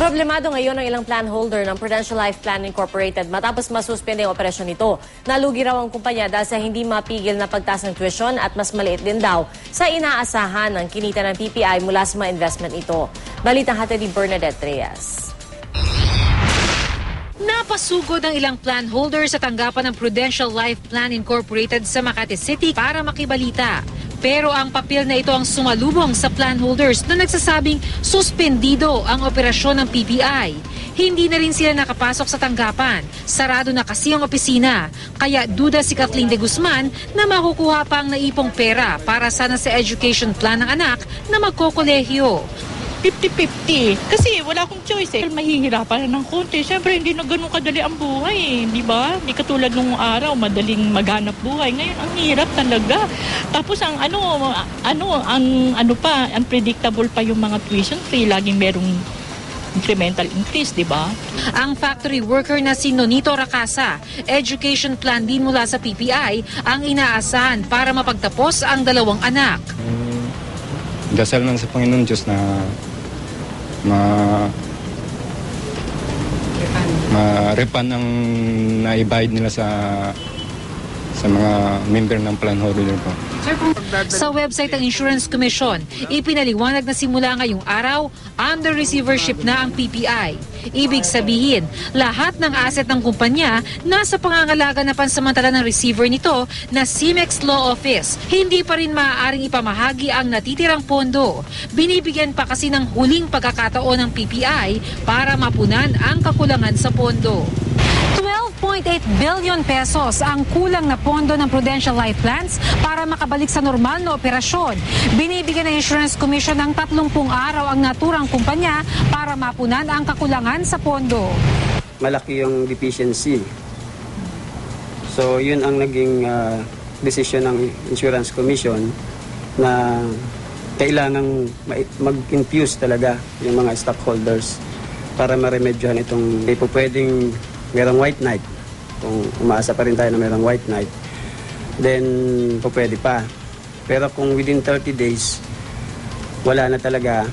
Problemado ngayon ang ilang plan holder ng Prudential Life Plan Incorporated matapos masuspende ang operasyon nito. Nalugi raw ang kumpanya dahil sa hindi mapigil na pagtaas ng tuition at mas maliit din daw sa inaasahan ng kinita ng PPI mula sa mga investment ito. Balitang hatid ni Bernadette Reyes. Napasugod ang ilang plan holder sa tanggapan ng Prudential Life Plan Incorporated sa Makati City para makibalita. Pero ang papel na ito ang sumalubong sa plan holders na nagsasabing suspendido ang operasyon ng PPI. Hindi na rin sila nakapasok sa tanggapan. Sarado na kasi ang opisina. Kaya duda si Kathleen de Guzman na makukuha pa ang naipong pera para sana sa education plan ng anak na magkokolehyo. 50-50. Kasi wala akong choice eh. Mahihirapan na ng konti. Siyempre, hindi na ganun kadali ang buhay eh. Di ba? Hindi katulad nung araw, madaling maghanap buhay. Ngayon, ang hirap talaga. Tapos ang ano, ano, ang ano pa, unpredictable pa yung mga tuition fee. Laging merong incremental increase, di ba? Ang factory worker na si Nonito Rakasa, education plan din mula sa PPI ang inaasahan para mapagtapos ang dalawang anak. dasal lang sa Panginoon Diyos na ma ma-refund ang naibayad nila sa sa mga member ng plan holder po. Sa website ng Insurance Commission, ipinaliwanag na simula ngayong araw, under receivership na ang PPI. Ibig sabihin, lahat ng asset ng kumpanya nasa pangangalaga na pansamantala ng receiver nito na CIMEX Law Office. Hindi pa rin maaaring ipamahagi ang natitirang pondo. Binibigyan pa kasi ng huling pagkakataon ng PPI para mapunan ang kakulangan sa pondo. 12.8 billion pesos ang kulang na pondo ng Prudential Life Plans para makabalik sa normal na operasyon. Binibigyan ng Insurance Commission ng 30 araw ang naturang kumpanya para mapunan ang kakulangan sa pondo. malaki yung deficiency. So, yun ang naging ah, decision ng Insurance Commission na kailangang ma- mag-infuse talaga yung mga stockholders para maremedyohan itong po pwedeng merong white knight. Kung umaasa pa rin tayo na merong white knight, then po pwede pa. Pero kung within 30 days, wala na talaga,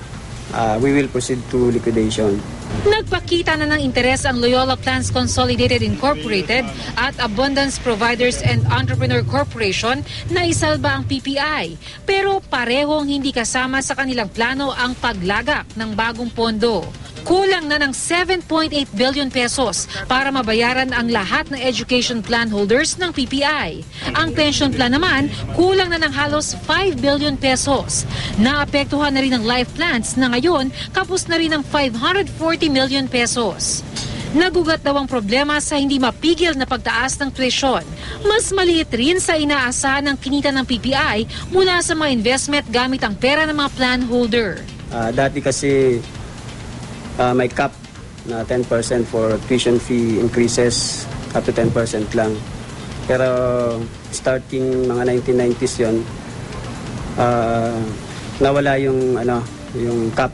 ah, we will proceed to liquidation. Nagpakita na ng interes ang Loyola Plans Consolidated Incorporated at Abundance Providers and Entrepreneur Corporation na isalba ang PPI. Pero parehong hindi kasama sa kanilang plano ang paglagak ng bagong pondo. Kulang na ng 7.8 billion pesos para mabayaran ang lahat ng education plan holders ng PPI. Ang pension plan naman, kulang na ng halos 5 billion pesos. Naapektuhan na rin ang life plans na ngayon kapos na rin ng 540 million pesos. Nagugat daw ang problema sa hindi mapigil na pagtaas ng tuition. Mas maliit rin sa inaasahan ng kinita ng PPI mula sa mga investment gamit ang pera ng mga plan holder. Ah, dati kasi ah, may cap na 10% for tuition fee increases up to 10% lang. Pero starting mga 1990s yon ah, nawala yung ano yung cap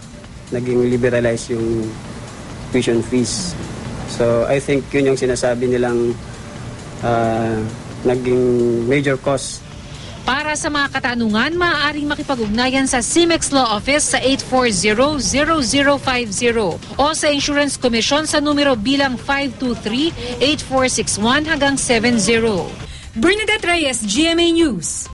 naging liberalize yung tuition fees. So I think yun yung sinasabi nilang ah, naging major cause Para sa mga katanungan, maaaring makipag-ugnayan sa CIMEX Law Office sa 840-0050 o sa Insurance Commission sa numero bilang 523-8461 hanggang 70. Bernadette Reyes, GMA News.